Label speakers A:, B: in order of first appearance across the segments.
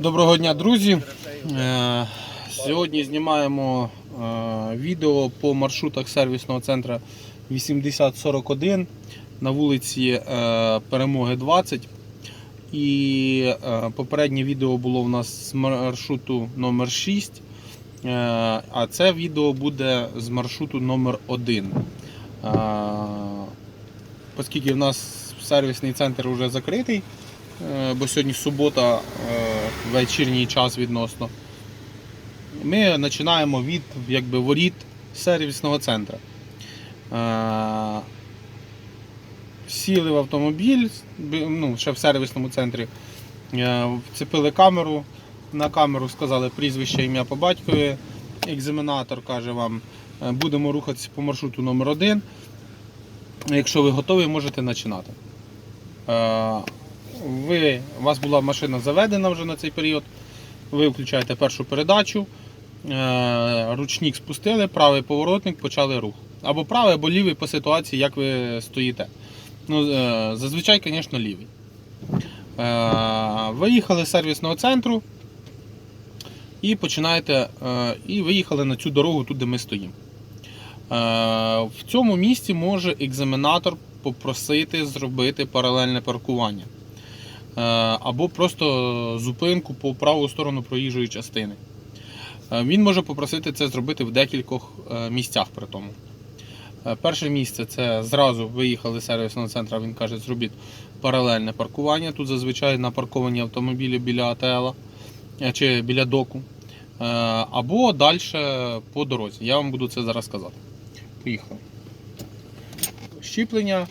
A: Доброго дня, друзі. Е, Сьогодні знімаємо е, відео по маршрутах сервісного центру 8041 на вулиці е, Перемоги 20. І попереднє відео було у нас з маршруту номер 6 е, а це відео буде з маршруту номер 1 Е, Оскільки в нас сервісний центр вже закритий, бо сьогодні субота, е, вечірній час відносно. Ми починаємо від якби, воріт сервісного центру. Е, Сіли в автомобіль, ну, ще в сервісному центрі, е, вцепили камеру, на камеру сказали прізвище, ім'я по батькові. Екзаменатор каже вам, е, будемо рухатися по маршруту номер 1 Якщо ви готові, можете починати. Ви, у вас була машина заведена вже на цей період. Ви включаєте першу передачу, е, ручник спустили, правий поворотник, почали рух. Або правий, або лівий по ситуації, як ви стоїте. Ну, е, зазвичай, звісно, лівий. Е, Виїхали з сервісного центру і починаєте. І виїхали на цю дорогу, тут, де ми стоїмо. В цьому місці може екзаменатор попросити зробити паралельне паркування. Е, Або просто зупинку по праву сторону проїжджої частини. Е, Він може попросити це зробити в декількох е, місцях при тому. Перше місце це зразу виїхали з сервісного центру, він каже, зробіть паралельне паркування. Тут зазвичай напарковані автомобілі біля АТЛ чи біля доку. Або далі по дорозі. Я вам буду це зараз казати. Поїхали. Щіплення.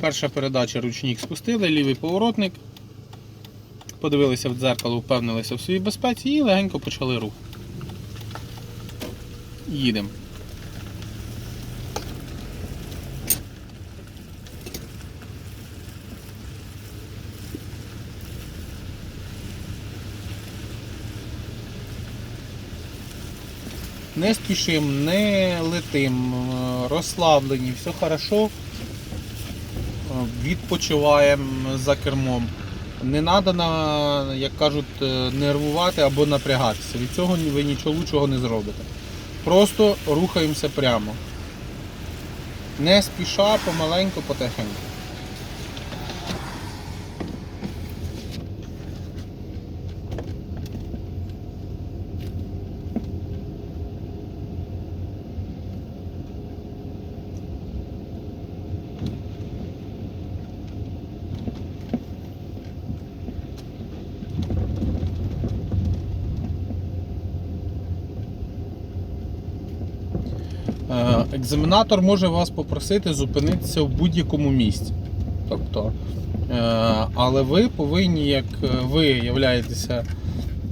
A: Перша передача ручник спустили, лівий поворотник. Подивилися в дзеркало, впевнилися в своїй безпеці і легенько почали рух. Їдемо. Не спішим, не летим, розслаблені, все хорошо. Відпочиваємо за кермом. Не треба, як кажуть, е, нервувати або напрягатися. Від цього ви нічого лучшого не зробите. Просто рухаємося прямо. Не спіша, помаленьку, потихеньку. Е, Екзаменатор може вас попросити зупинитися в будь-якому місці. Тобто, е, але ви повинні, як е, ви являєтеся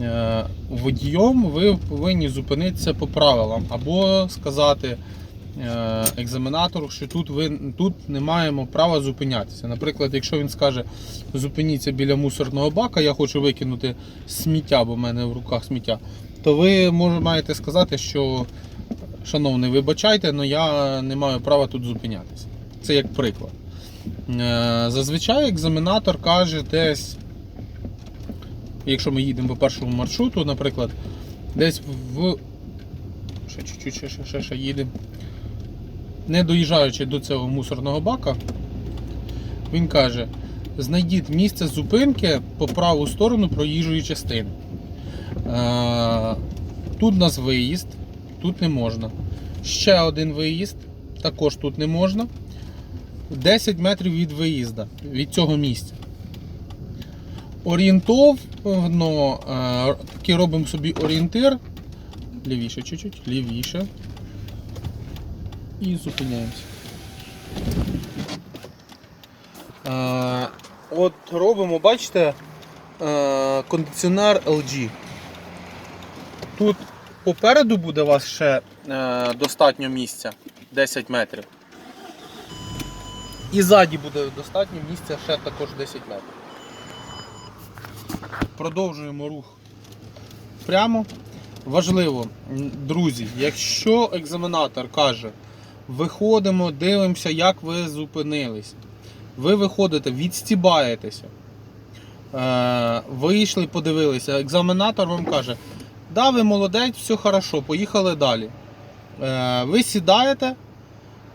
A: е, водієм, ви повинні зупинитися по правилам або сказати екзаменатору, що тут ви тут не маємо права зупинятися. Наприклад, якщо він скаже зупиніться біля мусорного бака, я хочу викинути сміття, бо в мене в руках сміття, то ви маєте сказати, що Шановний, вибачайте, але я не маю права тут зупинятися. Це як приклад. Е, Зазвичай екзаменатор каже десь, якщо ми їдемо по першому маршруту, наприклад, десь в. Ще чуть-чуть, ще, ще, ще, ще їдемо. Не доїжджаючи до цього мусорного бака, він каже: знайдіть місце зупинки по праву сторону проїжджої частини. Е, Тут у нас виїзд, тут не можна. Ще один виїзд, також тут не можна. 10 метрів від виїзду, від цього місця. Орієнтовно, е, такий робимо собі орієнтир. Лівіше чуть-чуть, лівіше. І зупиняємося. Е, От робимо, бачите, е, кондиціонер LG. Тут попереду буде у вас ще е, достатньо місця 10 метрів. І ззаді буде достатньо місця ще також 10 метрів. Продовжуємо рух прямо. Важливо, друзі, якщо екзаменатор каже, виходимо, дивимося, як ви зупинились. Ви виходите, відстібаєтеся. Е, вийшли, подивилися. Екзаменатор вам каже, да, ви молодець, все хорошо, поїхали далі. Е, ви сідаєте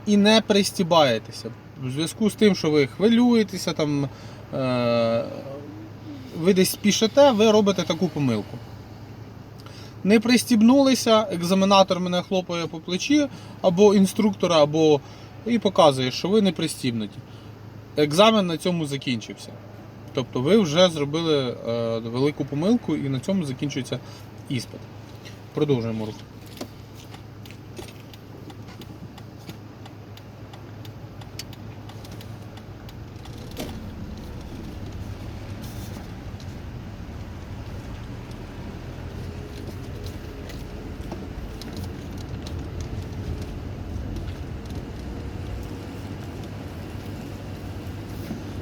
A: і не пристібаєтеся. У зв'язку з тим, що ви хвилюєтеся, там, е, ви десь спішите, ви робите таку помилку. Не пристібнулися, екзаменатор мене хлопає по плечі, або інструктора, або і показує, що ви не пристібнуті. Екзамен на цьому закінчився. Тобто ви вже зробили е, велику помилку і на цьому закінчується іспит. Продовжуємо рух.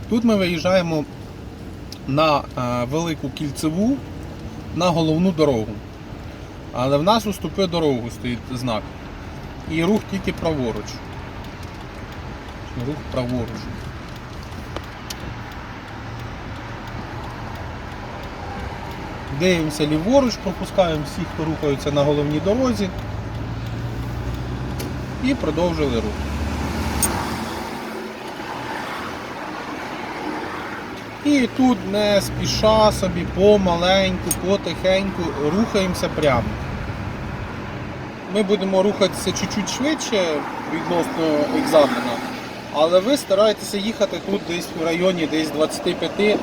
A: Тут ми виїжджаємо на е, велику кільцеву на головну дорогу. Але в нас уступи дорогу стоїть знак. І рух тільки праворуч. Рух праворуч. Дивимося ліворуч, пропускаємо всіх, хто рухаються на головній дорозі. І продовжили рух. І тут не спіша собі помаленьку, потихеньку рухаємося прямо. Ми будемо рухатися чуть-чуть швидше відносно екзамена, але ви стараєтеся їхати тут десь в районі десь 25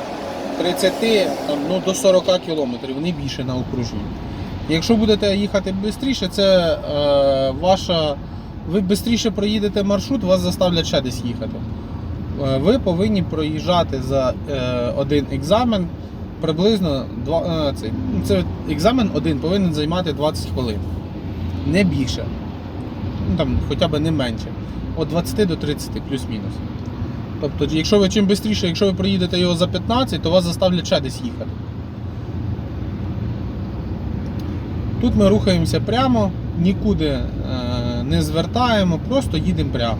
A: 30 там, ну, до 40 кілометрів, не більше на окружні. Якщо будете їхати швидше, це е, ваша. Ви швидше проїдете маршрут, вас заставлять ще десь їхати. Е, ви повинні проїжджати за е, один екзамен приблизно два, е, цей, ну, це екзамен один повинен займати 20 хвилин. Не більше. Ну, там, хоча б не менше. Від 20 до 30 плюс-мінус. Тобто, якщо ви чим швидше, якщо ви проїдете його за 15, то вас заставлять ще десь їхати. Тут ми рухаємося прямо, нікуди не звертаємо, просто їдемо прямо.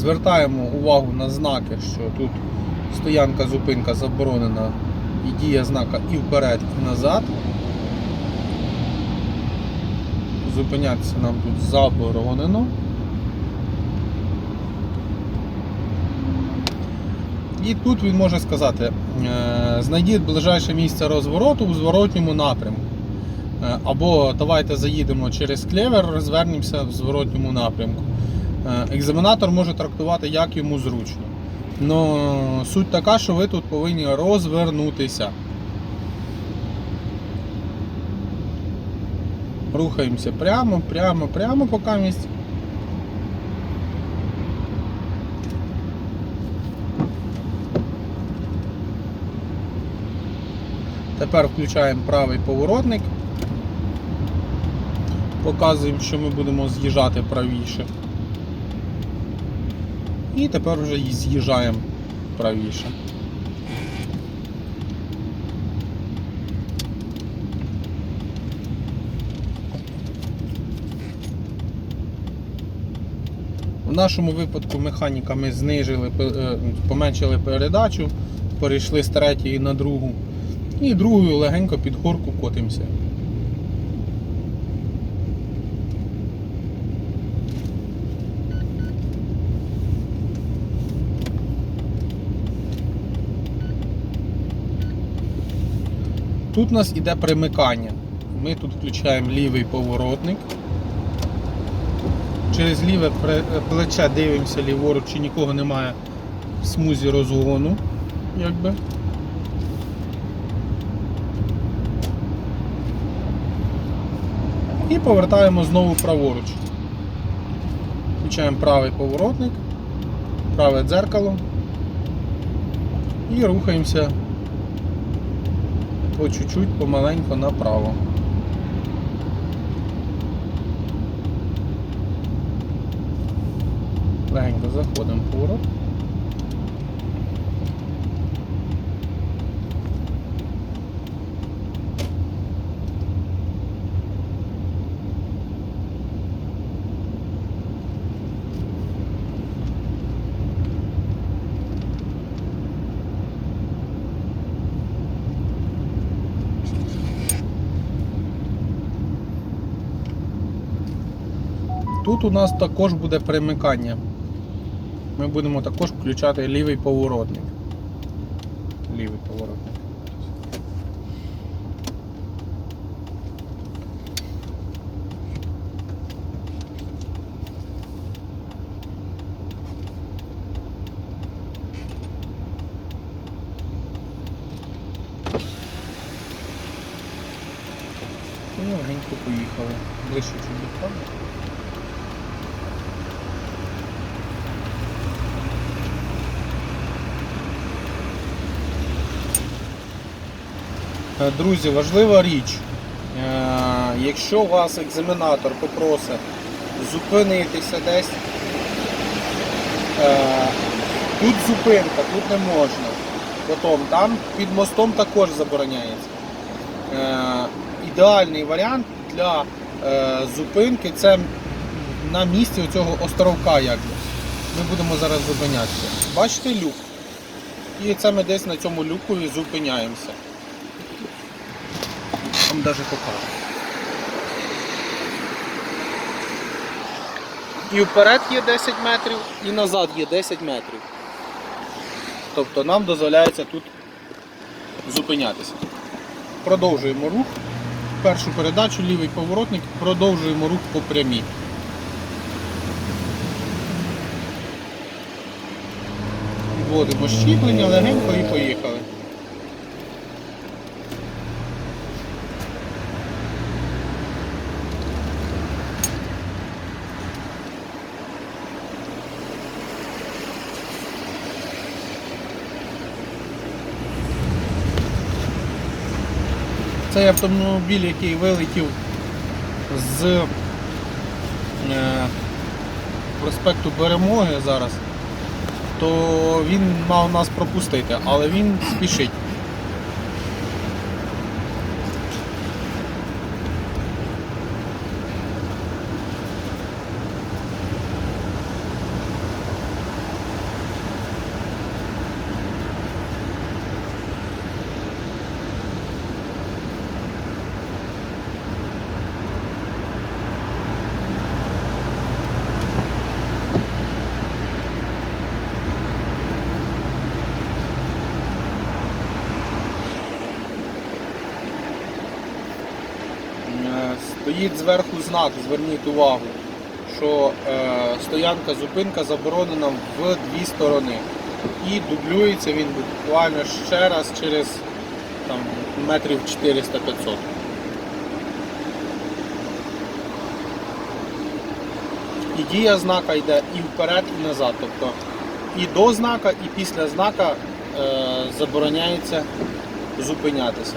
A: Звертаємо увагу на знаки, що тут стоянка, зупинка заборонена і дія знака і вперед, і назад. Зупинятися нам тут заборонено. І тут він може сказати, е, знайдіть ближайше місце розвороту у зворотньому напрямку. Е, Або давайте заїдемо через клевер, розвернемося в зворотньому напрямку. Е, Екзаменатор може трактувати як йому зручно. Но суть така, що ви тут повинні розвернутися. Рухаємося прямо, прямо, прямо поки місць. Тепер включаємо правий поворотник. Показуємо, що ми будемо з'їжджати правіше. І тепер вже з'їжджаємо правіше. В нашому випадку механіка ми знижили, е, поменшили передачу, перейшли з третьої на другу. І другою легенько під горку котимося. Тут у нас іде примикання. Ми тут включаємо лівий поворотник. Через ліве плече дивимося ліворуч, чи нікого немає в смузі розгону. Якби. І повертаємо знову праворуч. Включаємо правий поворотник, праве дзеркало і рухаємося по чуть-чуть помаленько направо. Легенько заходимо в поворот. Тут у нас також буде перемикання. Ми будемо також включати лівий поворотник. Лівий поворотник. Легенько поїхали. Ближче чуть до Друзі, важлива річ. Е, Якщо вас екзаменатор попросить зупинитися десь, е, тут зупинка, тут не можна. Потім там під мостом також забороняється. Е, Ідеальний варіант для е, зупинки це на місці цього островка. Якби. Ми будемо зараз зупинятися. Бачите люк? І це ми десь на цьому люку і зупиняємося. Вам навіть покажу. І вперед є 10 метрів, і назад є 10 метрів. Тобто нам дозволяється тут зупинятися. Продовжуємо рух. Першу передачу, лівий поворотник, продовжуємо рух по прямій. Вводимо щіплення легенько і поїхали. Цей автомобіль, який вилетів з е, проспекту Перемоги зараз, то він мав нас пропустити, але він спішить. Е, Стоїть зверху знак, зверніть увагу, що е, стоянка зупинка заборонена в дві сторони. І дублюється він буквально ще раз через там, метрів 400-500. І дія знака йде і вперед, і назад. Тобто і до знака, і після знака е, забороняється зупинятися.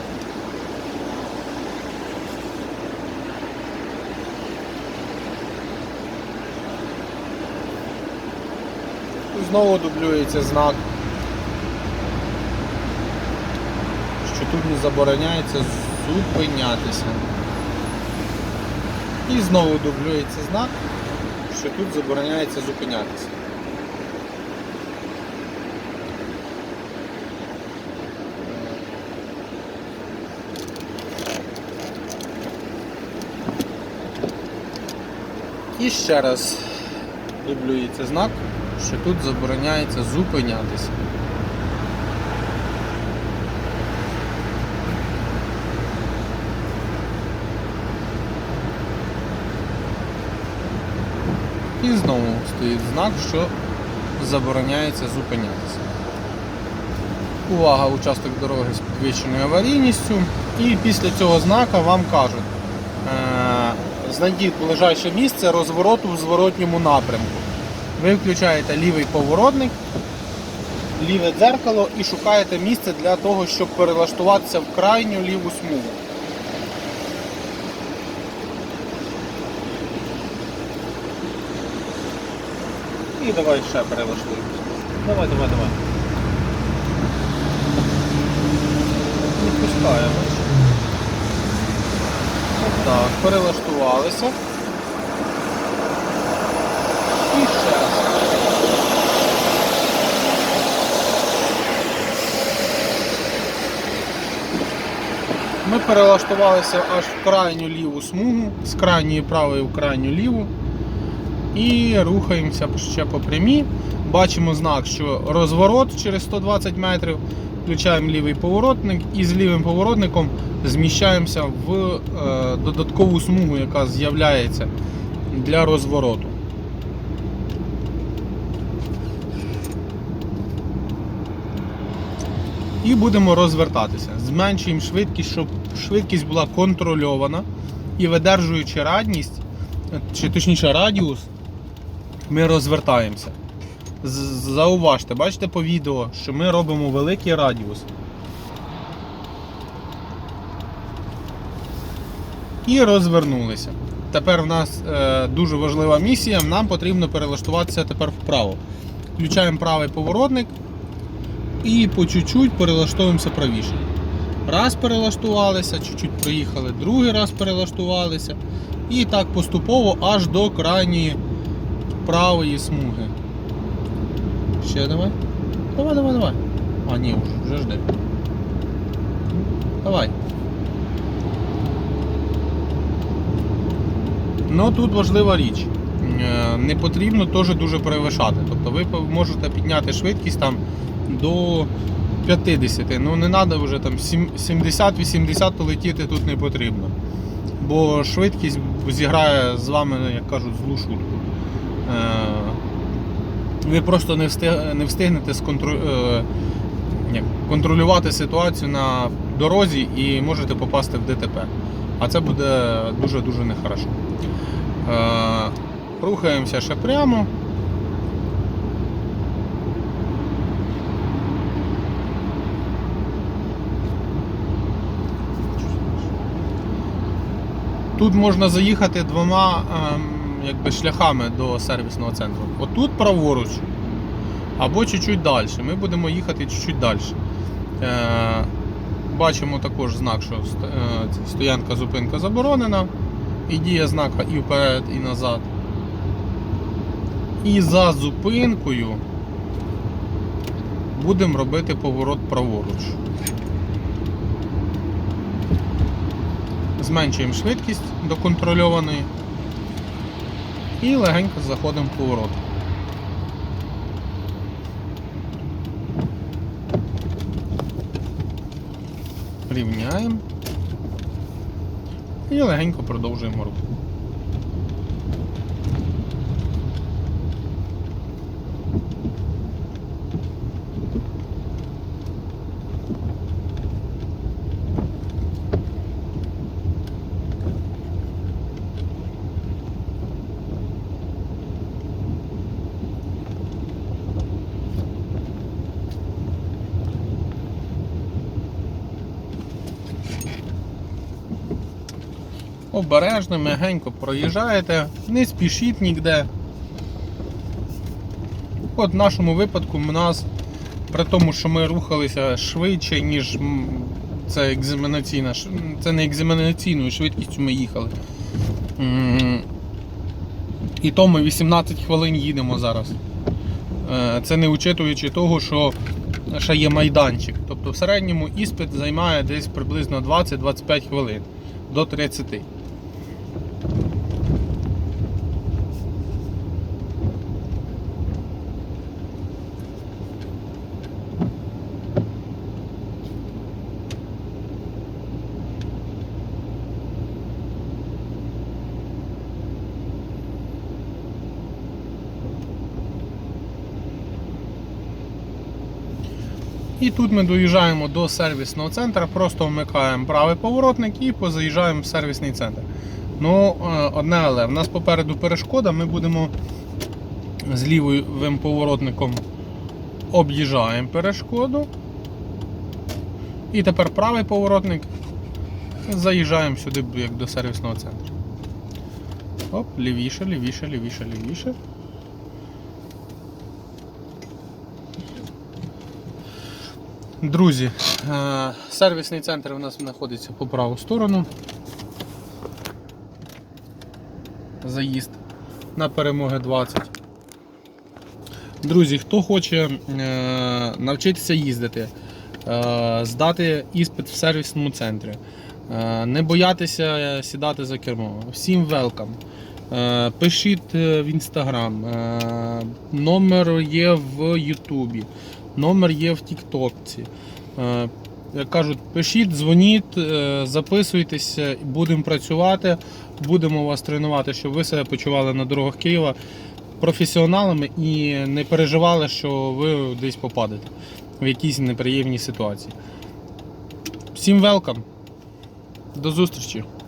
A: Знову дублюється знак, що тут не забороняється зупинятися. І знову дублюється знак, що тут забороняється зупинятися. І ще раз дублюється знак, що тут забороняється зупинятися. І знову стоїть знак, що забороняється зупинятися. Увага, участок дороги з підвищеною аварійністю. І після цього знака вам кажуть, е, знайдіть ближайше місце розвороту в зворотньому напрямку. Ви включаєте лівий поворотник, ліве дзеркало і шукаєте місце для того, щоб перелаштуватися в крайню ліву смугу. І давай ще перелаштуємося. Давай, давай, давай. Не. Так, перелаштувалися. І ще раз. Ми перелаштувалися аж в крайню ліву смугу, з крайньої правої в крайню ліву. І рухаємося ще по прямій. Бачимо знак, що розворот через 120 метрів. Включаємо лівий поворотник і з лівим поворотником зміщаємося в е, додаткову смугу, яка з'являється для розвороту. І будемо розвертатися. Зменшуємо швидкість, щоб швидкість була контрольована і видержуючи радність, чи точніше радіус, ми розвертаємося. Зауважте, бачите по відео, що ми робимо великий радіус. І розвернулися. Тепер в нас е, дуже важлива місія. Нам потрібно перелаштуватися тепер вправо. Включаємо правий поворотник і по чуть-чуть перелаштовуємося правіше. Раз перелаштувалися, чуть-чуть проїхали, другий раз перелаштувалися. І так поступово аж до крайньої правої смуги. Ще давай. Давай, давай, давай. А, ні, вже, жди. Давай. Ну тут важлива річ. Е, Не потрібно теж дуже перевишати. Тобто ви можете підняти швидкість там до 50. Ну не треба вже там 70-80 то летіти тут не потрібно. Бо швидкість зіграє з вами, як кажуть, злу шутку. Е, Ви просто не, не встигнете е, контролювати ситуацію на дорозі і можете попасти в ДТП. А це буде дуже-дуже нехорошо. Е, Рухаємося ще прямо. Тут можна заїхати двома ем, якби, шляхами до сервісного центру. Отут праворуч, або чуть-чуть далі. Ми будемо їхати чуть-чуть далі. Е, бачимо також знак, що е, стоянка зупинка заборонена. І діє знака і вперед, і назад. І за зупинкою будемо робити поворот праворуч. Зменшуємо швидкість до контрольованої і легенько заходимо в поворот. Рівняємо і легенько продовжуємо рух. Обережно, мягенько проїжджаєте, не спішіть ніде. От в нашому випадку в нас, при тому, що ми рухалися швидше, ніж це екзаменаційна, це не екзаменаційною швидкістю ми їхали. І то ми 18 хвилин їдемо зараз. Е, Це не учитуючи того, що ще є майданчик. Тобто в середньому іспит займає десь приблизно 20-25 хвилин до 30. І тут ми доїжджаємо до сервісного центру, просто вмикаємо правий поворотник і позаїжджаємо в сервісний центр. Ну, е, одне але, в нас попереду перешкода, ми будемо з лівим поворотником об'їжджаємо перешкоду. І тепер правий поворотник заїжджаємо сюди як до сервісного центру. Оп, лівіше, лівіше, лівіше, лівіше. Друзі, е, сервісний центр у нас знаходиться по праву сторону. Заїзд на перемоги 20. Друзі, хто хоче е, навчитися їздити, е, здати іспит в сервісному центрі, не боятися сідати за кермо. Всім велкам. Пишіть в інстаграм, номер є в Ютубі, номер є в Тіктокці. Е, Як кажуть, пишіть, дзвоніть, е, записуйтеся, будемо працювати, будемо вас тренувати, щоб ви себе почували на дорогах Києва професіоналами і не переживали, що ви десь попадете в якісь неприємні ситуації. Всім велкам. До зустрічі!